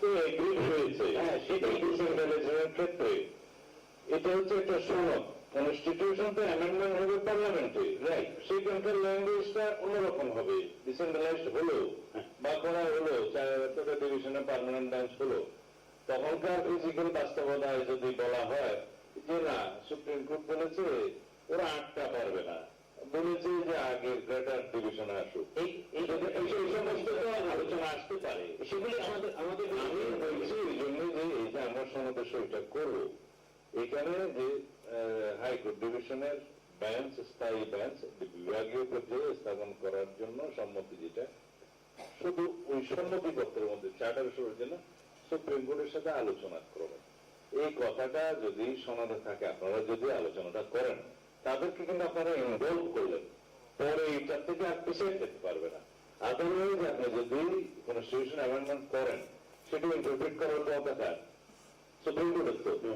তো এগ্রি হয়েছে হ্যাঁ, সেটাই। ক্ষেত্রে এটা হচ্ছে একটা কনস্টিটিউশন তো অ্যামেন্ডমেন্ট হবে পার্লামেন্টে Right. সেখানকার ল্যাঙ্গুয়েজটা অন্যরকম হবে ডিসেন্ট্রালাইজড বা করা হলো ডিভিশনে পার্মানেন্ট ব্রাঞ্চ হলো তখনকার ফিজিক্যাল বাস্তবতায় যদি বলা হয় যে না সুপ্রিম কোর্ট বলেছে ওরা আটটা পারবে না বলেছে যে আগে গ্রেটার ডিভিশনে আসুক। এই সমস্ত আলোচনা আসতে পারে। সেগুলি আমাদের আমাদের আমি বলছি এই জন্য যে এই যে আমরা করব। এখানে যে হাইকোর্ট ডিভিশনের বেঞ্চ স্থায়ী বেঞ্চ বিভাগীয় পর্যায়ে স্থাপন করার জন্য সম্মতি যেটা শুধু ওই সম্মতি পত্রের মধ্যে চার্টার শুরুর জন্য সুপ্রিম কোর্টের সাথে আলোচনা ক্রমে এই কথাটা যদি সনদে থাকে আপনারা যদি আলোচনাটা করেন তাদেরকে কিন্তু আপনারা ইনভলভ করলেন। পরে এইটার থেকে আর পিছিয়ে যেতে পারবে না। আদারওয়াইজ আপনি যদি কনস্টিটিউশন অ্যামেন্ডমেন্ট করেন সেটা ইন্টারপ্রিট করার কথা কার সুপ্রিম কোর্টের তো।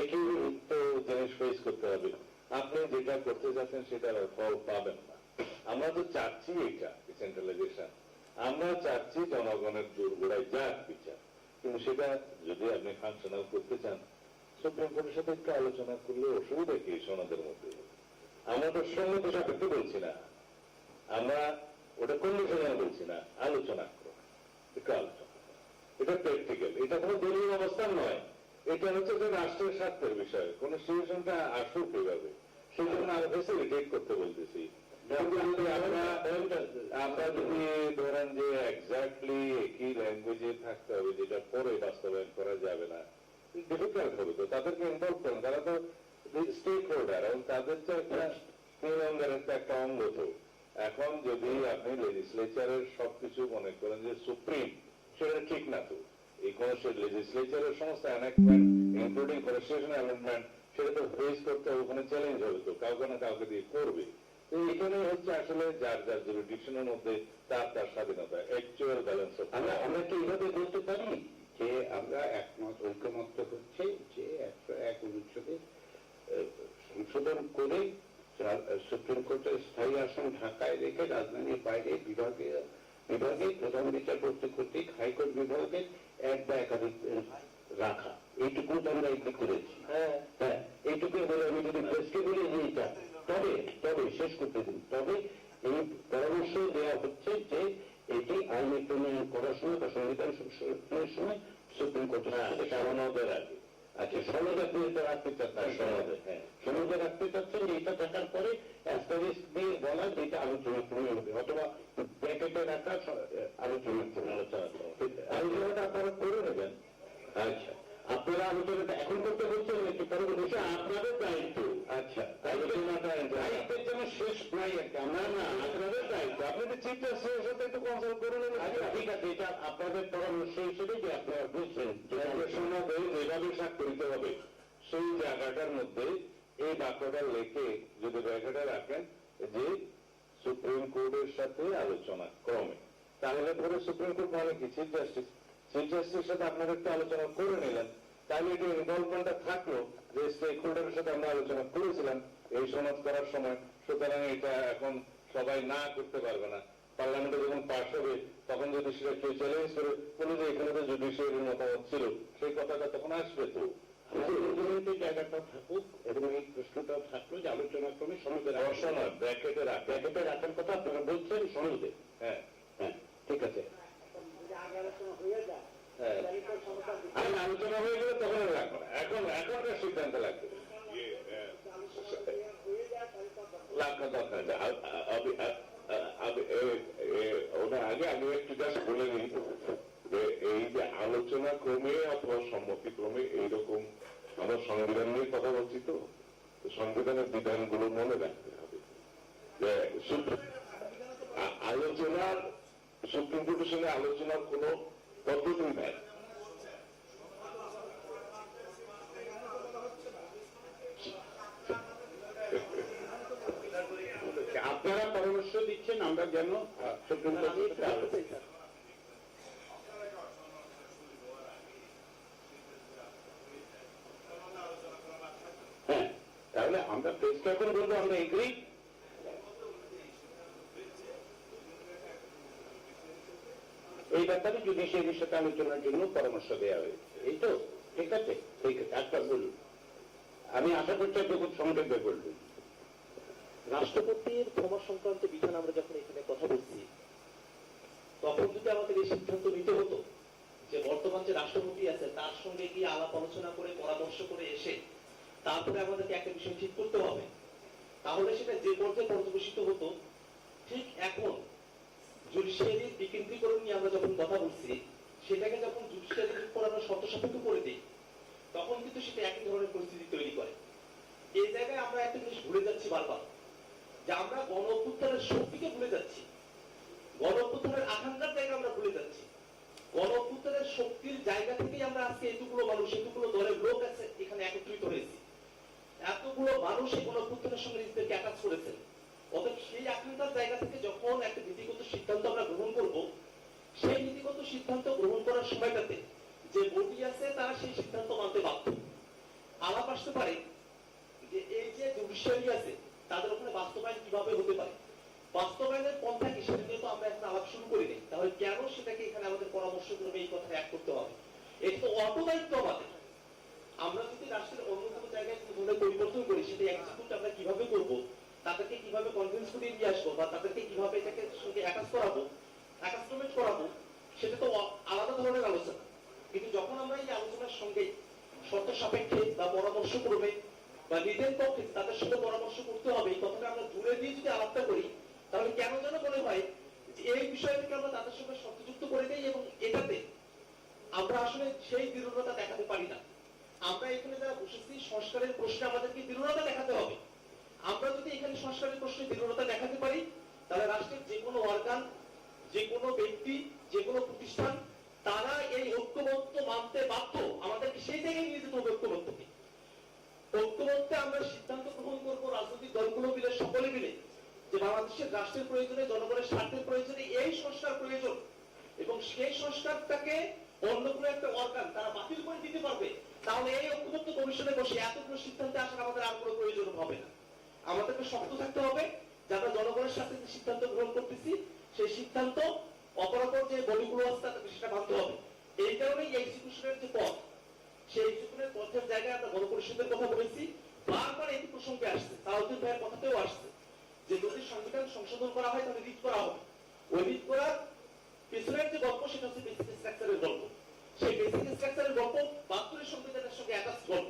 একই তো জিনিস ফেস করতে হবে। আপনি যেটা করতে যাচ্ছেন সেটার ফল পাবেন না। আমরা তো চাচ্ছি এটা ডিসেন্ট্রালাইজেশন আমরা চাচ্ছি জনগণের দুর্গোড়ায় যাক বিচার। কিন্তু সেটা যদি আপনি ফাংশনাল করতে চান সুপ্রিম কোর্টের সাথে একটু আলোচনা করলে অসুবিধা কি সনদের মধ্যে? আমরা তো সম্মত সাপেক্ষে বলছি না? আমরা ওটা কন্ডিশনাল বলছি না, আলোচনা একটু আলোচনা এটা প্র্যাকটিক্যাল এটা কোনো দলীয় অবস্থান নয়। এটা হচ্ছে যে রাষ্ট্রের স্বার্থের বিষয়, কোন সিচুয়েশনটা আসুক এভাবে। সেই জন্য আমরা ফেসিলিটেট করতে বলতেছি। আমরা যদি ধরেন যে এক্স্যাক্টলি একই ল্যাঙ্গুয়েজে থাকতে হবে, যেটা পরে বাস্তবায়ন করা যাবে না ডিফিকাল্ট হবে তো, তাদেরকে ইনভলভ করুন। তারা তো স্টেক হোল্ডার এবং তাদের তো একটা তিন একটা অঙ্গ তো এখন যদি আপনি লেজিসলেচারের সবকিছু মনে করেন যে সুপ্রিম, সেটা ঠিক না তো। এই কোন লেজিসলেচারের সমস্ত অ্যানেক্টমেন্ট ইনক্লুডিং কনস্টিটিউশন অ্যামেন্ডমেন্ট সেটা তো ফেস করতে ওখানে চ্যালেঞ্জ হবে তো, কাউকে না কাউকে দিয়ে করবে। তো এখানে হচ্ছে আসলে যার যার জুরিডিকশনের মধ্যে তার তার স্বাধীনতা অ্যাকচুয়াল ব্যালেন্স আমরা আমরা কি এইভাবে বলতে পারি যে আমরা একমত, ঐক্যমত্য হচ্ছে যে একশো এক অনুচ্ছেদে আহ, সংশোধন করে যা- সুপ্রিম কোর্টের স্থায়ী আসন ঢাকায় রেখে রাজধানীর বাইরে বিভাগে বিভাগে প্রধান বিচারপতি কর্তৃক হাইকোর্ট বিভাগে এক বা একাধিক রাখা। এইটুকু তো আমরা এগ্রি করেছি। হ্যাঁ। হ্যাঁ এইটুকু বলে আমি যদি প্রেসকে বলি যে এইটা। তবে তবে শেষ করতে দিন। তবে এই পরামর্শ দেওয়া হচ্ছে যে এটি আইন প্রণয়ন করার সময় বা সংবিধান সংশোধনের সময় সুপ্রিম কোর্টের হ্যাঁ সাথে সনদের আগে। আচ্ছা সনদ আপনি এটা রাখতে চাচ্ছেন। সনদে, হ্যাঁ। সনদে রাখতে চাচ্ছেন যে এটা থাকার পরে অ্যাস্টারিস্ক দিয়ে বলা যে এটা আলোচনা ক্রমে হবে অথবা ব্র্যাকেটে রাখা আলোচনা আলোচনা করো। আলোচনাটা আপনারা করে নেবেন। আচ্ছা। আপনারা আলোচনাটা এখন করতে বলছেন একটু পরে বলছেন আপনাদের দায়িত্ব। আচ্ছা। দায়িত্বের যেন শেষ নাই আর কি আমরা না আপনাদের দায়িত্ব। আপনাদের চিফ জাস্টিসের সাথে একটু কনসাল্ট করে নেবেন। আচ্ছা ঠিক আছে এটা আপনাদের পরামর্শ হিসেবে যে আপনারা বুঝছেন? যে একটা সনদে যেভাবে স্বাক্ষরিত হবে। সেই জায়গাটার মধ্যে এই বাক্যটা লেখে যদি ব্র্যাকেটে রাখেন যে কোর্টের সাথে আলোচনা ক্রমে। তাহলে পরে সুপ্রিম কোর্ট মানে কি চিফ জাস্টিস চিফ জাস্টিসের সাথে আপনারা একটু আলোচনা করে নিলেন। তাহলে এটা ইনভলভমেন্টটা থাকল যে স্টেক হোল্ডারের সাথে আমরা আলোচনা করেছিলাম এই সমাজ করার সময়। সুতরাং এটা এখন সবাই না করতে পারবে না। পার্লামেন্টে যখন পাশ হবে, তখন যদি সেটা কেউ চ্যালেঞ্জ করে, বলে যে এখানে তো জুডিশিয়ারির মতামত ছিল, সেই কথাটা তখন আসবে তো। আলোচনার জায়গাটা থাকুক এবং এই প্রশ্নটা থাকল যে আলোচনা ক্রমে সনদে দর্শন ব্র্যাকেটে ব্র্যাকেটে রাখার কথা আপনারা বলছেন সনদে হ্যাঁ। হ্যাঁ ঠিক আছে। হ্যাঁ। আর আলোচনা হয়ে গেলে তখন না। এখন এখনকার সিদ্ধান্ত লাগবে লাগবে দরকার ওটা আগে আমি একটু জাস্ট বলে নিই। এই যে আলোচনা ক্রমে অথবা সম্মতি ক্রমে এইরকম আমরা সংবিধান নিয়ে কথা বলছি তো সংবিধানের বিধানগুলো মনে রাখতে হবে। যে আলোচনার, সুপ্রিম কোর্টের সঙ্গে আলোচনার কোনো পদ্ধতি নেই। আপনারা পরামর্শ দিচ্ছেন, আমরা যেন সুপ্রিম কোর্টের সাথে আলোচনা হ্যাঁ তাহলে করে বলব আমরা এগ্রি এই ব্যাপারে জুডিশিয়ারির সাথে আলোচনার জন্য পরামর্শ দেওয়া হয়েছে এই তো, ঠিক আছে ঠিক আছে একটা বলুন। আমি আশা করছি আপনি খুব সংক্ষেপে বলবেন রাষ্ট্রপতির ক্ষমা সংক্রান্ত বিধান আমরা যখন এখানে কথা বলছি, তখন যদি আমাদের এই সিদ্ধান্ত নিতে হতো যে বর্তমান যে রাষ্ট্রপতি আছে তার সঙ্গে গিয়ে আলাপ আলোচনা করে, পরামর্শ করে এসে তারপরে আমাদেরকে একটা বিষয় ঠিক করতে হবে। তাহলে সেটা যে পর্যায়ে পর্যবেসিত হতো, ঠিক এখন জুডিশিয়ারির বিকেন্দ্রীকরণ নিয়ে আমরা যখন কথা বলছি, সেটাকে যখন জুডিশিয়ারি করানোর শর্ত সাপেক্ষ করে দিই তখন কিন্তু সেটা একই ধরনের পরিস্থিতি তৈরি করে। এই জায়গায় আমরা একটা জিনিস ভুলে যাচ্ছি বারবার, যে আমরা গণ অভ্যুত্থানের শক্তিকে ভুলে যাচ্ছি। গণ অভ্যুত্থানের আকাঙ্ক্ষার জায়গা আমরা ভুলে যাচ্ছি। গণ অভ্যুত্থানের শক্তির জায়গা থেকেই আমরা আজকে এতগুলো মানুষ, এতগুলো দলের লোক আছে, এখানে একত্রিত হয়েছি। এতগুলো মানুষ গণ অভ্যুত্থানের সঙ্গে নিজেদেরকে অ্যাটাচ করেছেন অতএব সেই আকাঙ্ক্ষার জায়গা থেকে যখন একটা নীতিগত সিদ্ধান্ত আমরা গ্রহণ করব, সেই নীতিগত সিদ্ধান্ত গ্রহণ করার সময়টাতে যে বডি আছে, তারা সেই সিদ্ধান্ত মানতে বাধ্য। আলাপ আসতে পারে যে এই যে জুডিশিয়ারি আছে, তাদের ওখানে বাস্তবায়ন কীভাবে হতে পারে? বাস্তবায়নের পন্থা কি সেটা নিয়ে তো আমরা এখন আলাপ শুরু করিনি। তাহলে কেন সেটাকে এখানে আমাদের পরামর্শ করবে এই কথা এক করতে হবে? এটা তো অটো দায়িত্ব আমাদের। আমরা যদি রাষ্ট্রের অন্য কোনো জায়গায় কোনো পরিবর্তন করি, সেটা এক্সিকিউট আমরা কীভাবে করব? তাদেরকে কীভাবে কনভিন্স করে নিয়ে আসব বা তাদেরকে কীভাবে এটাকে সঙ্গে অ্যাটাচ করাবো? অ্যাটাচমেন্ট করাবো, সেটা তো আলাদা ধরনের আলোচনা। কিন্তু যখন আমরা এই আলোচনার সঙ্গে শর্ত সাপেক্ষে বা পরামর্শ করবে বা নিজের পক্ষে তাদের সাথে পরামর্শ করতে হবে, এই কথাটা আমরা দূরে দিয়ে যদি আলাপটা করি, তাহলে কেন যেন মনে হয় যে এই বিষয়টাকে আমরা তাদের সঙ্গে শর্তযুক্ত করে দেই এবং এটাতে আমরা আসলে সেই দৃঢ়তা দেখাতে পারি না। আমরা এখানে যারা বসেছি, সংস্কারের প্রশ্নে আমাদেরকে দৃঢ়তা দেখাতে হবে। আমরা যদি এখানে সংস্কারের প্রশ্নে দৃঢ়তা দেখাতে পারি, তাহলে রাষ্ট্রের যে কোনো অর্গান যে কোনো ব্যক্তি, যে কোনো প্রতিষ্ঠান, তারা এই ঐক্যবদ্ধ মানতে বাধ্য। আমাদেরকে সেই জায়গায় নিয়ে যেতে হবে ঐক্যবদ্ধকে। ঐক্যবদ্ধে আমরা সিদ্ধান্ত গ্রহণ করব রাজনৈতিক দলগুলো মিলে, সকলে মিলে, যে বাংলাদেশের রাষ্ট্রের প্রয়োজনে, জনগণের স্বার্থের প্রয়োজনে এই সংস্কার প্রয়োজন। এবং সেই সংস্কারটাকে অন্য কোনো একটা অর্গান তারা বাতিল করে দিতে পারবে। তাহলে এই ঐক্যবদ্ধ কমিশনে বসে এতগুলো সিদ্ধান্তে আসার আমাদের আর কোনো প্রয়োজন হবে না। আমাদেরকে শক্ত থাকতে হবে যে আমরা জনগণের সাথে যে সিদ্ধান্ত গ্রহণ করতেছি, সেই সিদ্ধান্ত অপরাপর যে বলিগুলো আছে তাদেরকে সেটা মানতে হবে। এই কারণেই এক্সিকিউশনের যে পথ, সেই এক্সিকিউশনের পথের জায়গায় আমরা গণপরিষদের কথা বলেছি। বারবার এই প্রসঙ্গে আসছে সাউদ্দিন ভাইয়ের কথাতেও আসছে যে যদি সংবিধান সংশোধন করা হয় তাহলে রিট করা হবে। ওই রিট করার পিছনের যে গল্প সেটা হচ্ছে বেসিক স্ট্রাকচারের গল্প সেই বেসিক স্ট্রাকচারের গল্প বাহাত্তরের সংবিধানের সঙ্গে অ্যাটাচ গল্প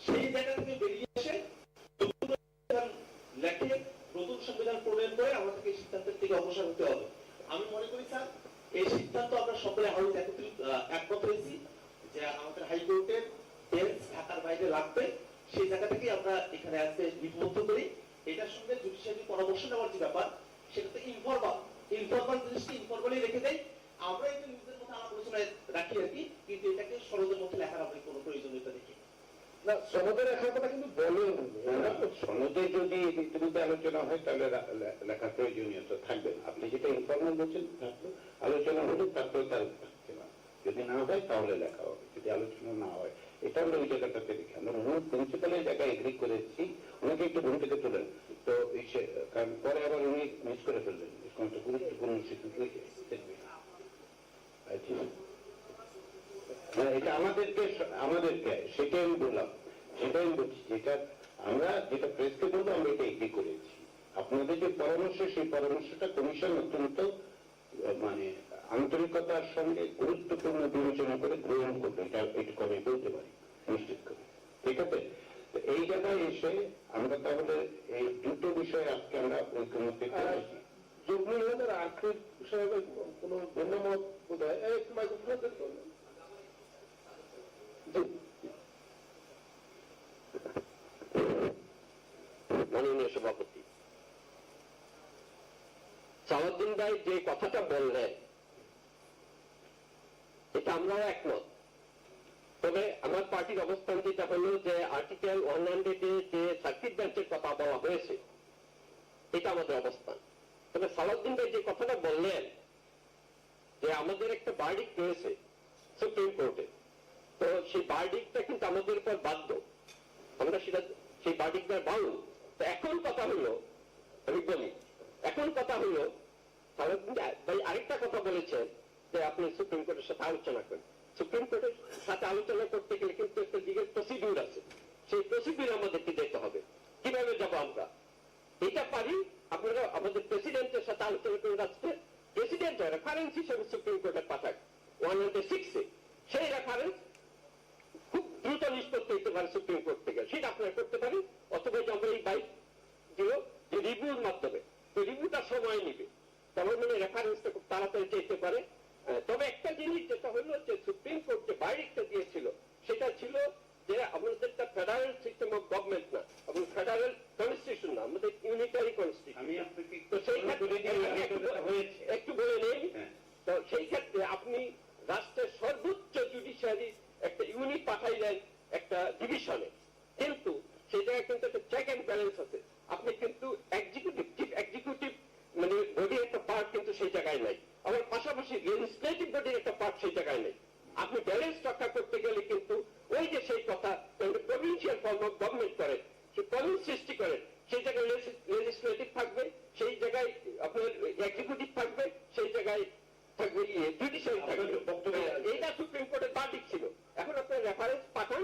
সেই জায়গা থেকে বেরিয়ে এসে নতুন সংবিধান লেখে নতুন সংবিধান প্রণয়ন করে আমাদেরকে এই সিদ্ধান্তের থেকে অগ্রসর হতে হবে আমি মনে করি স্যার এই সিদ্ধান্ত আমরা সকলে হাউস একত্রিত আহ, একমত হয়েছি যে আমাদের হাইকোর্টের বেঞ্চ ঢাকার বাইরে লাগবে সেই জায়গা থেকে আমরা এখানে আজকে লিপিবদ্ধ করি এটার সঙ্গে জুডিশিয়ারি পরামর্শ নেওয়ার যে ব্যাপার সেটা তো ইনফরমাল ইনফরমাল জিনিসটা ইনফরমালি রেখে দেয় আমরা একটু নিজেদের মধ্যে আলাপ আলোচনায় রাখি আর কি কিন্তু এটাকে সরোজের মধ্যে লেখার আমরা কোনো প্রয়োজনীয়তা দেখি না। না সনদের লেখার কথা কিন্তু বলেন না, সনদে যদি ইতিমধ্যে আলোচনা হয় তাহলে রা- লে- লেখার প্রয়োজনীয়তা থাকবে না আপনি যেটা ইনফরমাল বলছেন থাকবে আলোচনা হলে তারপরে তার যদি না হয়, তাহলে লেখা হবে। যদি আলোচনা না হয়, এটা আমরা ওই জায়গাটাতে দেখি। আমরা মূল প্রিন্সিপালের জায়গায় এগ্রি করেছি, ওনাকে একটু ঘুম থেকে তোলেন তো এই কারণ পরে আবার উনি মিস করে ফেলবেন। কোনটা গুরুত্বপূর্ণ আচ্ছা। এটা আমাদেরকে আমাদেরকে, সেটাই আমি বললাম। সেটাই আমি বলছি, যেটা আমরা যেটা প্রেসকে বলব, আমরা এটা এগ্রি করেছি। আপনাদের যে পরামর্শ, সেই পরামর্শটা কমিশন অত্যন্ত মানে আন্তরিকতার সঙ্গে গুরুত্বপূর্ণ বিবেচনা করে গ্রহণ করবে, এটা এটুকু কবে বলতে পারি? নিশ্চিত করে। ঠিক আছে? এই জায়গায় এসে আমরা তাহলে এই দুটো বিষয়ে আজকে আমরা ঐক্যমত্যে যুগ্ম আর্থিক বিষয়ে কোনো ভিন্নমত বোধ হয় এই একটু মাইক্রোফোন দেন তো। জি মাননীয় সভাপতি সালাউদ্দিন ভাই যে কথাটা বললেন, এটা আমরাও একমত। তবে আমার পার্টির অবস্থান যেটা হলো যে আর্টিকেল ওয়ান হান্ড্রেডে যে সার্কিট বেঞ্চের কথা বলা হয়েছে, এটা আমাদের অবস্থান। তবে সালাউদ্দিন ভাই যে কথাটা বললেন, যে আমাদের একটা বার্ডিক রয়েছে সুপ্রিম কোর্টে তো সেই বার্ডিকটা কিন্তু আমাদের উপর বাধ্য। আমরা সেটা, সেই বার্ডিকটার বাউল। তো এখন কথা হলো, আমি বলি, এখন কথা হলো ভাই আরেকটা কথা বলেছেন যে আপনি সুপ্রিম কোর্টের সাথে আলোচনা করেন। সুপ্রিম কোর্টের সাথে আলোচনা করতে গেলে কিন্তু একটা লিগের প্রসিডিউর আছে। সেই প্রসিডিউর আমাদেরকে যেতে হবে। কীভাবে যাব আমরা? এটা পারি, আপনারা আমাদের প্রেসিডেন্টের সাথে আলোচনা করে রাখতে প্রেসিডেন্ট রেফারেন্স হিসেবে সুপ্রিম কোর্টে পাঠাক ওয়ান হান্ড্রেড সিক্সে সেই রেফারেন্স খুব দ্রুত নিষ্পত্তি হতে পারে সুপ্রিম কোর্ট থেকে সেটা আপনারা করতে পারেন অথবা যে আমরা এই বাইক দিল যে রিভিউর মাধ্যমে তো রিভিউটা সময় নিবে তাহলে মানে রেফারেন্সটা খুব তাড়াতাড়ি চাইতে পারে আহ, তবে একটা জিনিস যেটা হলো যে সুপ্রিম কোর্ট যে বাইরেটা দিয়েছিল সেটা ছিল যে আমাদেরটা ফেডারেল সিস্টেম অফ গভর্নমেন্ট না এবং ফেডারেল কনস্টিটিউশন না আমাদের ইউনিটারি কনস্টিটিউশন আমি আপনাকে তো সেই মনে ক্ষেত্রে করি যে এই আলোচনাটা হয়েছে একটু বলে নেই হ্যাঁ। তো সেই ক্ষেত্রে আপনি রাষ্ট্রের সর্বোচ্চ জুডিশিয়ারি একটা ইউনিট একটা ডিভিশনে কিন্তু জায়গায় কিন্তু একটা চেক অ্যান্ড ব্যালেন্স আছে। আপনি কিন্তু এক্সিকিউটিভ চিফ এক্সিকিউটিভ মানে বডির একটা পার্ট কিন্তু সেই জায়গায় নাই। আবার পাশাপাশি লেজিসলেটিভ বডির একটা পার্ট সেই জায়গায় নেই। আপনি ব্যালেন্স রক্ষা করতে গেলে কিন্তু ওই যে সেই কথা প্রভিন্সিয়াল ফর্ম অফ গভর্নমেন্ট করে, সে প্রভিন্স সৃষ্টি করে, সেই জায়গায় লেজিসলেটিভ থাকবে, সেই জায়গায় আপনার এক্সিকিউটিভ থাকবে, সেই জায়গায় জুডিশিয়ারি থাকবে আছে। সুপ্রিম কোর্টের বার্ডিক ছিল। এখন আপনার রেফারেন্স পাঠান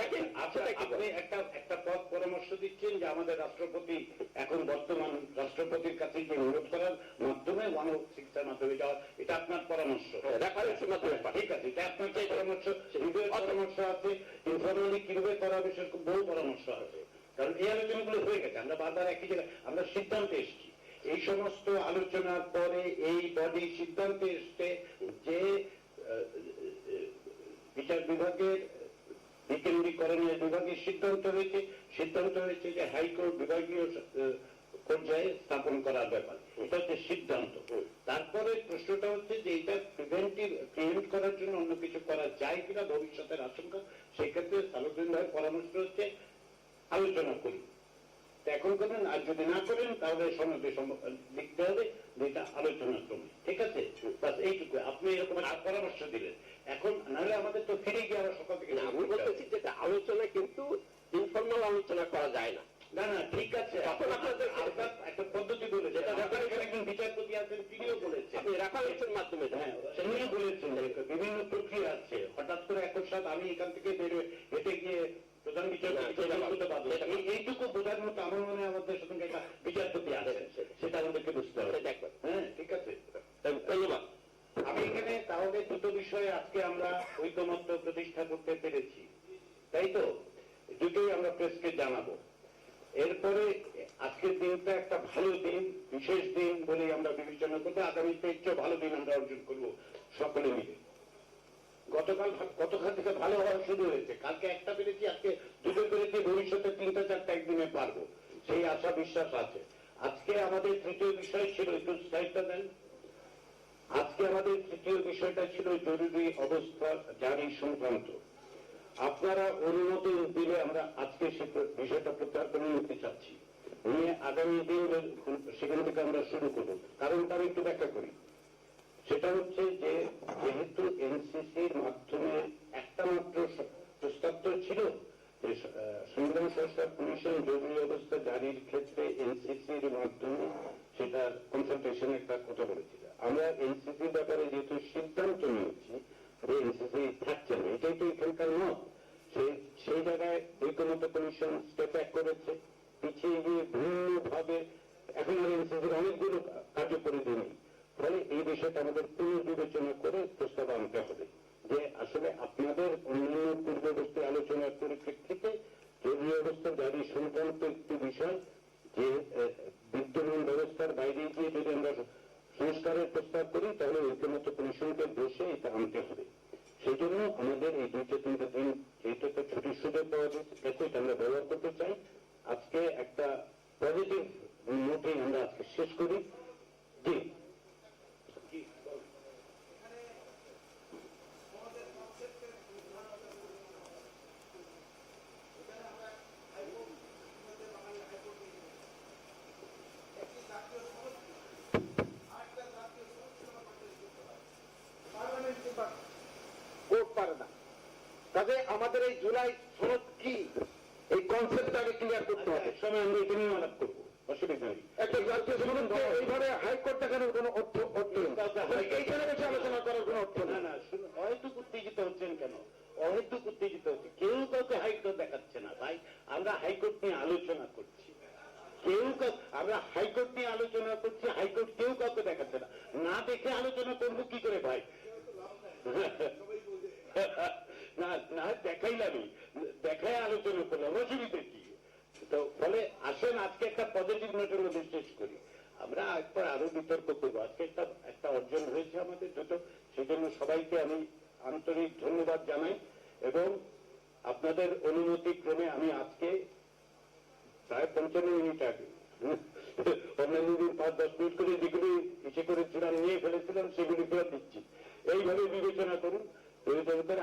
দেখেন আপনার আপনি একটা একটা পথ পরামর্শ দিচ্ছেন যে আমাদের রাষ্ট্রপতি এখন বর্তমান রাষ্ট্রপতির কাছে যে অনুরোধ করার মাধ্যমে ওয়ান ও সিক্সের মাধ্যমে যাওয়া এটা আপনার পরামর্শ। হ্যাঁ, reference-এর মাধ্যমে ঠিক আছে এটা আপনার যে পরামর্শ রিভিউয়ের পরামর্শ আছে ইনফরমালি কীভাবে করা হবে সেরকম বহু পরামর্শ আছে। কারণ এই আলোচনাগুলো হয়ে গেছে আমরা বারবার একই জায়গায় আমরা সিদ্ধান্তে এসেছি। এই সমস্ত আলোচনার পরে এই বডি সিদ্ধান্তে এসছে যে বিচার বিভাগের, বিকেন্দ্রীকরণের বিভাগের সিদ্ধান্ত হয়েছে। সিদ্ধান্ত হয়েছে যে হাইকোর্ট বিভাগীয় পর্যায়ে স্থাপন করার ব্যাপার। এটা হচ্ছে সিদ্ধান্ত। তারপরে প্রশ্নটা হচ্ছে যে এটা প্রিভেন্টিভ প্রিভেন্ট করার জন্য অন্য কিছু করা যায় কিনা, ভবিষ্যতের আশঙ্কা, সেক্ষেত্রে সালুদ্দিন ভাইয়ের পরামর্শ হচ্ছে আলোচনা করি। এখন করেন আর যদি না করেন তাহলে সনদে লিখতে হবে যেটা আলোচনা ক্রমে ঠিক আছে? বাস এইটুকু। আপনি এরকম একটা পরামর্শ দিলেন। এখন নাহলে আমাদের তো ফিরে গিয়ে আবার সকাল থেকে আমি বলতেছি যেটা আলোচনা কিন্তু ইনফর্মাল আলোচনা করা যায় না। না না ঠিক আছে। তখন আপনাদের একটা পদ্ধতি বলেছে যেটা ব্যাপারে একজন বিচারপতি আছেন তিনিও বলেছেন। রেফারেন্সের মাধ্যমে হ্যাঁ তিনিও বলেছেন। যে বিভিন্ন প্রক্রিয়া আছে। হঠাৎ করে একর সাথে আমি এখান থেকে বেরোয় হেঁটে গিয়ে প্রধান বিচারপতি এইটুকু বোঝার মতো আমার মনে আমাদের সঙ্গে একটা বিচারপতি আছে সেটা আমাদেরকে বুঝতে হবে। হ্যাঁ? ঠিক আছে। ধন্যবাদ। আমি এখানে তাহলে দুটো বিষয়ে আজকে আমরা ঐকমত্য প্রতিষ্ঠা করতে পেরেছি। তাই তো? দুটোই আমরা প্রেসকে জানাব। এরপরে আজকের দিনটা একটা ভালো দিন বিশেষ দিন বলে আমরা বিবেচনা করব। আগামীতে একটু ভালো দিন আমরা অর্জন করব সকলে মিলে। গতকাল গতকাল থেকে ভালো হওয়া শুরু হয়েছে। কালকে একটা পেরেছি, আজকে দুটো পেরেছি, ভবিষ্যতে তিনটা চারটা একদিনে পারব। সেই আশা বিশ্বাস আছে। আজকে আমাদের তৃতীয় বিষয় ছিল একটু স্লাইডটা দেন। আজকে আমাদের তৃতীয় বিষয়টা ছিল জরুরি অবস্থা জারি সংক্রান্ত। আপনারা অনুমতি দিলে আমরা আজকে সে বিষয়টা প্রত্যাহার করে নিতে চাচ্ছি। নিয়ে আগামী দিন সেখান থেকে আমরা শুরু করব। কারণটা আমি একটু ব্যাখ্যা করি। সেটা হচ্ছে যে যেহেতু এনসিসির মাধ্যমে একটা মাত্র প্রস্তাব তো ছিল যে স- আহ, সংগ্রাম সংস্থা কমিশন জরুরি অবস্থা জারির ক্ষেত্রে এনসিসির মাধ্যমে সেটা কনসালটেশন একটা কথা বলেছিল। আমরা এনসিসির ব্যাপারে যেহেতু সিদ্ধান্ত নিয়েছি যে এনসিসি থাকছে না এটাই তো এখানকার মত। সেই সেই জায়গায় ঐক্যমত কমিশন স্টেপ ব্যাক করেছে পিছিয়ে গিয়ে ভিন্ন ভাবে এখন আর এনসিসির অনেকগুলো কার্যপরিধি নেই। ফলে এই বিষয়টা আমাদের পুনর্বিবেচনা করে প্রস্তাব আনতে হবে যে আসলে আপনাদের অন্যান্য পূর্ববর্তী আলোচনার পরিপ্রেক্ষিতে জরুরি অবস্থা জারি সংক্রান্ত একটি বিষয় যে বিদ্যমান ব্যবস্থার বাইরে গিয়ে যদি আমরা সংস্কারের প্রস্তাব করি, তাহলে ঐক্যমত কমিশনকে বসে এটা আনতে হবে। সেই জন্য আমাদের এই দুইটা তিনটা দিন যেহেতু একটা ছুটির সুযোগ পাওয়া গেছে এটা আমরা ব্যবহার করতে চাই। আজকে একটা পজিটিভ নোটে আমরা আজকে শেষ করি। জি কোর্ট পারে না কাজে আমাদের এই জুলাই সনদ কি? এই কনসেপ্টটা আগে ক্লিয়ার করতে হবে। সময় আমরা এটা নিয়ে আলাপ করব। অসুবিধা নেই। একটা জাতীয় এইভাবে হাইকোর্ট দেখানোর কোনো অর্থ অর্থ নেই। এইখানে বসে আলোচনা করার আমরা হাইকোর্ট নিয়ে আলোচনা করছি হাইকোর্ট কেউ কাউকে দেখাচ্ছে না না দেখে আলোচনা করব কি করে ভাই না না দেখাইলামই দেখাই আলোচনা করলাম অসুবিধা কি তো ফলে আসেন আজকে একটা পজিটিভ নোটের মধ্যে শেষ করি আমরা একবার আরও বিতর্ক করব আজকে একটা একটা অর্জন হয়েছে আমাদের যত, সেজন্য সবাইকে আমি আন্তরিক ধন্যবাদ জানাই এবং আপনাদের অনুমতি ক্রমে আমি আজকে প্রায় পঞ্চান্ন মিনিট আগে অন্যান্য দিন পাঁচ দশ মিনিট করে যেগুলি ইসে করেছিলাম নিয়ে ফেলেছিলাম, সেগুলি ফেরত দিচ্ছি। এইভাবে বিবেচনা করুন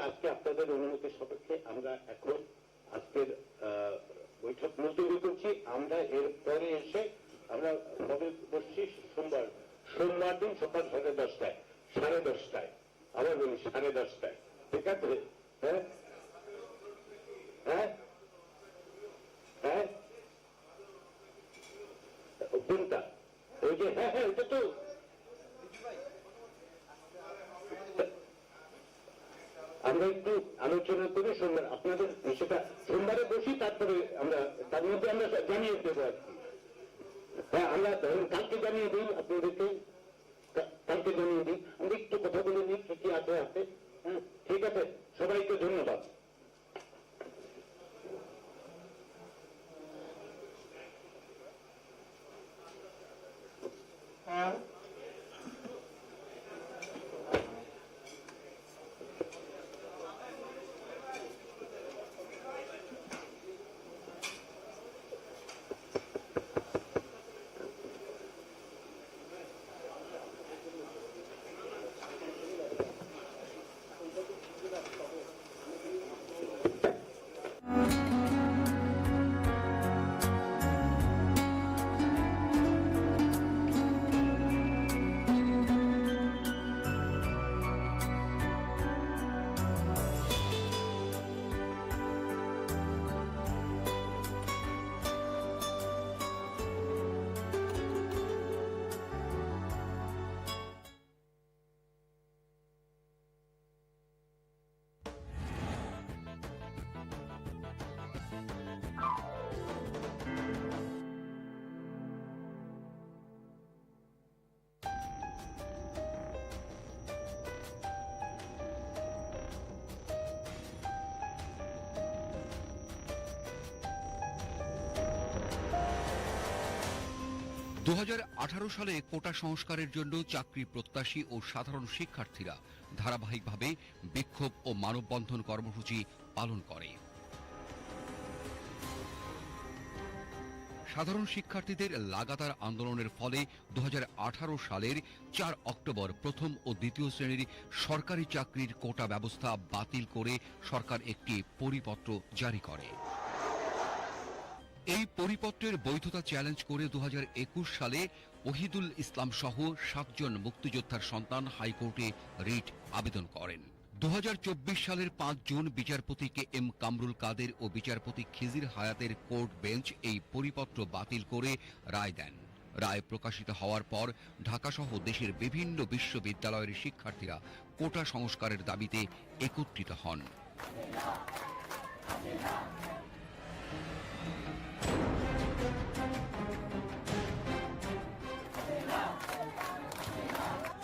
আজকে আপনাদের অনুমতি সাপেক্ষে আমরা এখন আজকের বৈঠক মুলতবি করছি। আমরা এর পরে এসে আমরা কবে বসছি সোমবার সোমবার দিন সকাল সাড়ে দশটায়। সাড়ে দশটায়। আবার বলি সাড়ে দশটায়। ঠিক আছে? হ্যাঁ? হ্যাঁ? হ্যাঁ? হ্যাঁ হ্যাঁ আমরা একটু আলোচনা আপনাদের সেটা সোমবারে বসি, তারপরে আমরা তার মধ্যে আমরা জানিয়ে দেবো আর কি। হ্যাঁ আমরা ধরুন কালকে জানিয়ে দিই আপনাদেরকে। কা- কালকে জানিয়ে দিই। আমরা একটু কথা বলে নিই, কি কি আছে আছে। হ্যাঁ ঠিক আছে, সবাইকে ধন্যবাদ। দু হাজার আঠারো সালে কোটা সংস্কারের জন্য চাকরি প্রত্যাশী ও সাধারণ শিক্ষার্থীরা ধারাবাহিকভাবে বিক্ষোভ ও মানববন্ধন কর্মসূচি পালন করে। সাধারণ শিক্ষার্থীদের লাগাতার আন্দোলনের ফলে দু হাজার আঠারো সালের চার অক্টোবর প্রথম ও দ্বিতীয় শ্রেণির সরকারি চাকরির কোটা ব্যবস্থা বাতিল করে সরকার একটি পরিপত্র জারি করে। এই পরিপত্রের বৈধতা চ্যালেঞ্জ করে দু হাজার একুশ সালে ওহিদুল ইসলাম সহ সাতজন মুক্তিযোদ্ধার সন্তান হাইকোর্টে রিট আবেদন করেন। দু হাজার চব্বিশ সালের পাঁচ জুন বিচারপতি কে এম কামরুল কাদের ও বিচারপতি খিজির হায়াতের কোর্ট বেঞ্চ এই পরিপত্র বাতিল করে রায় দেন। রায় প্রকাশিত হওয়ার পর ঢাকাসহ দেশের বিভিন্ন বিশ্ববিদ্যালয়ের শিক্ষার্থীরা কোটা সংস্কারের দাবিতে একত্রিত হন।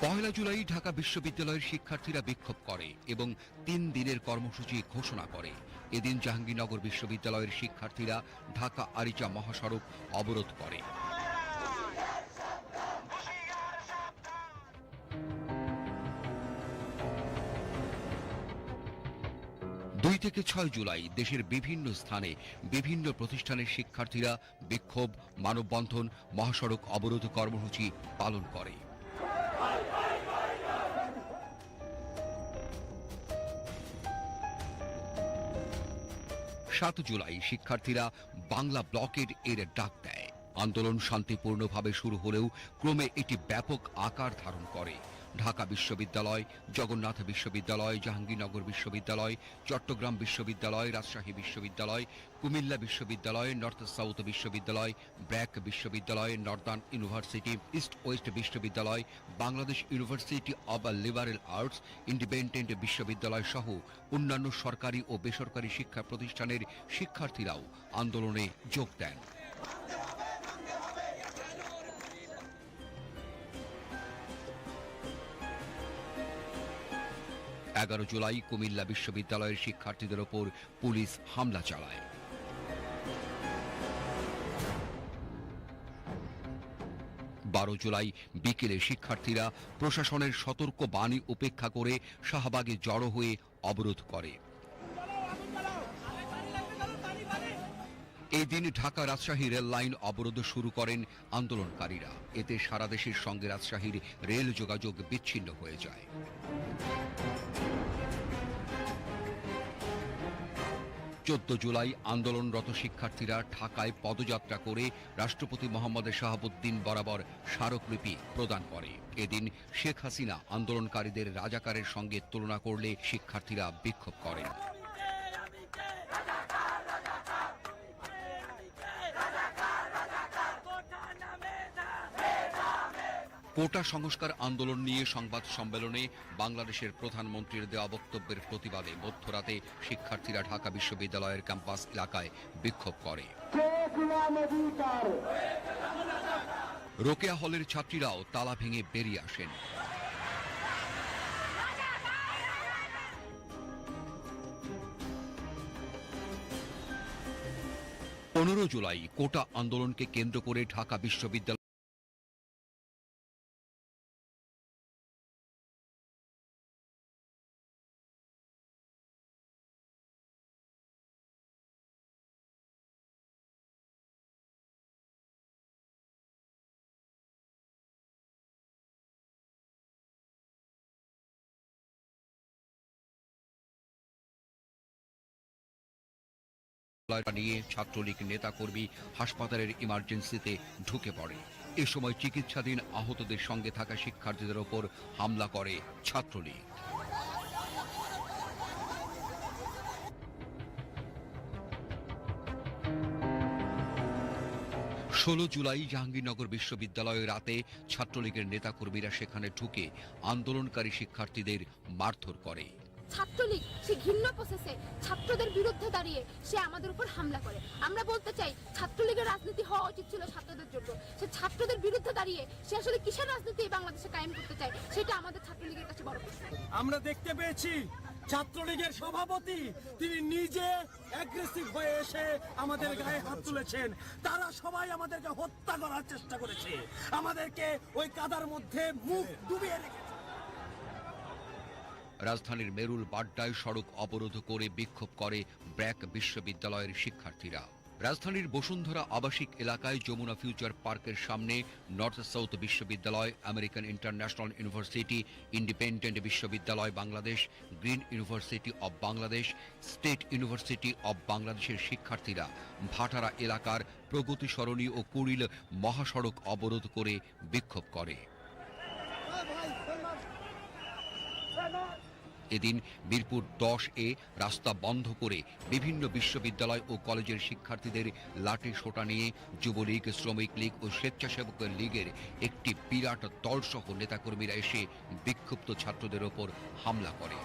পয়লা জুলাই ঢাকা বিশ্ববিদ্যালয়ের শিক্ষার্থীরা বিক্ষোভ করে এবং তিন দিনের কর্মসূচি ঘোষণা করে। এদিন জাহাঙ্গীরনগর বিশ্ববিদ্যালয়ের শিক্ষার্থীরা ঢাকা আরিচা মহাসড়ক অবরোধ করে। দুই থেকে ছয় জুলাই দেশের বিভিন্ন স্থানে বিভিন্ন প্রতিষ্ঠানের শিক্ষার্থীরা বিক্ষোভ, মানববন্ধন, মহাসড়ক অবরোধ কর্মসূচি পালন করে। সাত জুলাই শিক্ষার্থীরা বাংলা ব্লকের এর ডাক দেয়। আন্দোলন শান্তিপূর্ণভাবে শুরু হলেও ক্রমে এটি ব্যাপক আকার ধারণ করে। ঢাকা বিশ্ববিদ্যালয়, জগন্নাথ বিশ্ববিদ্যালয়, জাহাঙ্গীরনগর বিশ্ববিদ্যালয়, চট্টগ্রাম বিশ্ববিদ্যালয়, রাজশাহী বিশ্ববিদ্যালয়, কুমিল্লা বিশ্ববিদ্যালয়, নর্থ সাউথ বিশ্ববিদ্যালয়, ব্র্যাক বিশ্ববিদ্যালয়, নর্দার্ন ইউনিভার্সিটি, ইস্ট ওয়েস্ট বিশ্ববিদ্যালয়, Bangladesh university of liberal arts, independent বিশ্ববিদ্যালয় সহ অন্যান্য সরকারি ও বেসরকারি শিক্ষা প্রতিষ্ঠানের শিক্ষার্থীরাও আন্দোলনে যোগ দেন। এগারো জুলাই কুমিল্লা বিশ্ববিদ্যালয়ের শিক্ষার্থীদের ওপর পুলিশ হামলা চালায়। বারো জুলাই বিকেলে শিক্ষার্থীরা প্রশাসনের সতর্ক বাণী উপেক্ষা করে শাহবাগে জড়ো হয়ে অবরোধ করে। এই দিন ঢাকা রাজশাহী রেল লাইন অবরোধ শুরু করেন আন্দোলনকারীরা। এতে সারা দেশের সঙ্গে রাজশাহীর রেল যোগাযোগ বিচ্ছিন্ন হয়ে যায়। চোদ্দ জুলাই আন্দোলনরত শিক্ষার্থীরা ঢাকায় পদযাত্রা করে রাষ্ট্রপতি মোহাম্মদ শাহাবুদ্দিন বরাবর স্মারকলিপি প্রদান করে। এদিন শেখ হাসিনা আন্দোলনকারীদের রাজাকারের সঙ্গে তুলনা করলে শিক্ষার্থীরা বিক্ষোভ করেন। কোটা সংস্কার আন্দোলন নিয়ে সংবাদ সম্মেলনে বাংলাদেশের প্রধানমন্ত্রীর দেওয়া বক্তব্যের প্রতিবাদে মধ্যরাতে শিক্ষার্থীরা ঢাকা বিশ্ববিদ্যালয়ের ক্যাম্পাস এলাকায় বিক্ষোভ করে। রোকেয়া হলের ছাত্রীরাও তালা ভেঙে বেরিয়ে আসেন। পনেরো জুলাই কোটা আন্দোলনকে কেন্দ্র করে ঢাকা বিশ্ববিদ্যালয় নিয়ে ছাত্রলীগ নেতাকর্মী হাসপাতালের ইমার্জেন্সিতে ঢুকে পড়ে। এ সময় চিকিৎসাধীন আহতদের সঙ্গে থাকা শিক্ষার্থীদের ওপর হামলা করে ছাত্রলীগ। ষোলো জুলাই জাহাঙ্গীরনগর বিশ্ববিদ্যালয়ে রাতে ছাত্রলীগের নেতাকর্মীরা সেখানে ঢুকে আন্দোলনকারী শিক্ষার্থীদের মারধর করে। ছাত্রলীগ, সে ঘৃণ্য প্রসেসে ছাত্রদের বিরুদ্ধে দাঁড়িয়ে সে আমাদের উপর হামলা করে। আমরা বলতে চাই, ছাত্রলীগের রাজনীতি হওয়া উচিত ছিল ছাত্রদের জন্য। সে ছাত্রদের বিরুদ্ধে দাঁড়িয়ে সে আসলে কিসের রাজনীতি বাংলাদেশে কায়েম করতে চায়, সেটা আমাদের ছাত্রলীগের কাছে বড় প্রশ্ন। আমরা দেখতে পেয়েছি, ছাত্রলীগের সভাপতি, তিনি নিজে অ্যাগ্রেসিভ হয়ে এসে আমাদের গায়ে হাত তুলেছেন। তারা সবাই আমাদেরকে হত্যা করার চেষ্টা করেছে। আমাদেরকে ওই কাদার মধ্যে মুখ ডুবিয়ে রেখেছে। রাজধানীর মেরুল বাড্ডায় সড়ক অবরোধ করে বিক্ষোভ করে ব্র্যাক বিশ্ববিদ্যালয়ের শিক্ষার্থীরা। রাজধানীর বসুন্ধরা আবাসিক এলাকায় যমুনা ফিউচার পার্কের সামনে নর্থ সাউথ বিশ্ববিদ্যালয়, আমেরিকান ইন্টারন্যাশনাল ইউনিভার্সিটি, ইন্ডিপেন্ডেন্ট বিশ্ববিদ্যালয় Bangladesh, green university of Bangladesh, state university of বাংলাদেশের শিক্ষার্থীরা ভাটারা এলাকার প্রগতি সরণি ও কুড়িল মহাসড়ক অবরোধ করে বিক্ষোভ করে। এদিন মিরপুর দশ এ রাস্তা বন্ধ করে বিভিন্ন বিশ্ববিদ্যালয় ও কলেজের শিক্ষার্থীদের লাঠি সোটা নিয়ে যুবলীগ, শ্রমিক লীগ ও স্বেচ্ছাসেবক লীগের একটি বিরাট দলসহ নেতাকর্মীরা এসে বিক্ষুব্ধ ছাত্রদের ওপর হামলা করে।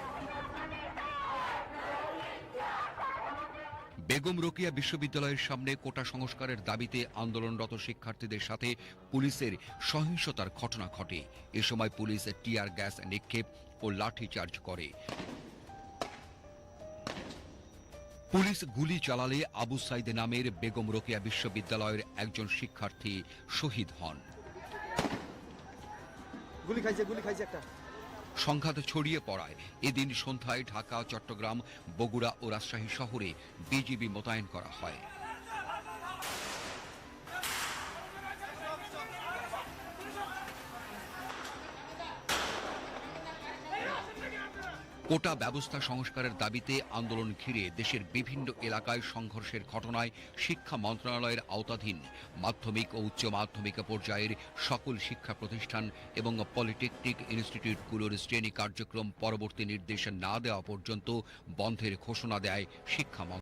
বেগম রোকিয়া বিশ্ববিদ্যালয়ের সামনে কোটা সংস্কারের দাবিতে আন্দোলনরত শিক্ষার্থীদের সাথে পুলিশের সহিংসতার ঘটনা ঘটে। এ সময় পুলিশ, টিয়ার গ্যাস নিক্ষেপ ও লাঠিচার্জ করে। পুলিশ গুলি চালালে আবু সাইদ নামের বেগম রোকেয়া বিশ্ববিদ্যালয়ের একজন শিক্ষার্থী শহীদ হন। গুলি খাইছে গুলি খাইছে একটা। সংঘাত ছড়িয়ে পড়ায়। এদিন সন্ধ্যায় ঢাকা চট্টগ্রাম বগুড়া ও রাজশাহী শহরে বিজিবি মোতায়েন করা হয়। কোটা ব্যবস্থা সংস্কারের দাবিতে আন্দোলন ঘিরে দেশের বিভিন্ন এলাকায় সংঘর্ষের ঘটনায় শিক্ষা মন্ত্রণালয়ের আওতাধীন মাধ্যমিক ও উচ্চ মাধ্যমিক পর্যায়ের সকল শিক্ষা প্রতিষ্ঠান এবং পলিটেকনিক ইনস্টিটিউটগুলোর শ্রেণি কার্যক্রম পরবর্তী নির্দেশ না দেওয়া পর্যন্ত বন্ধের ঘোষণা দেয় শিক্ষা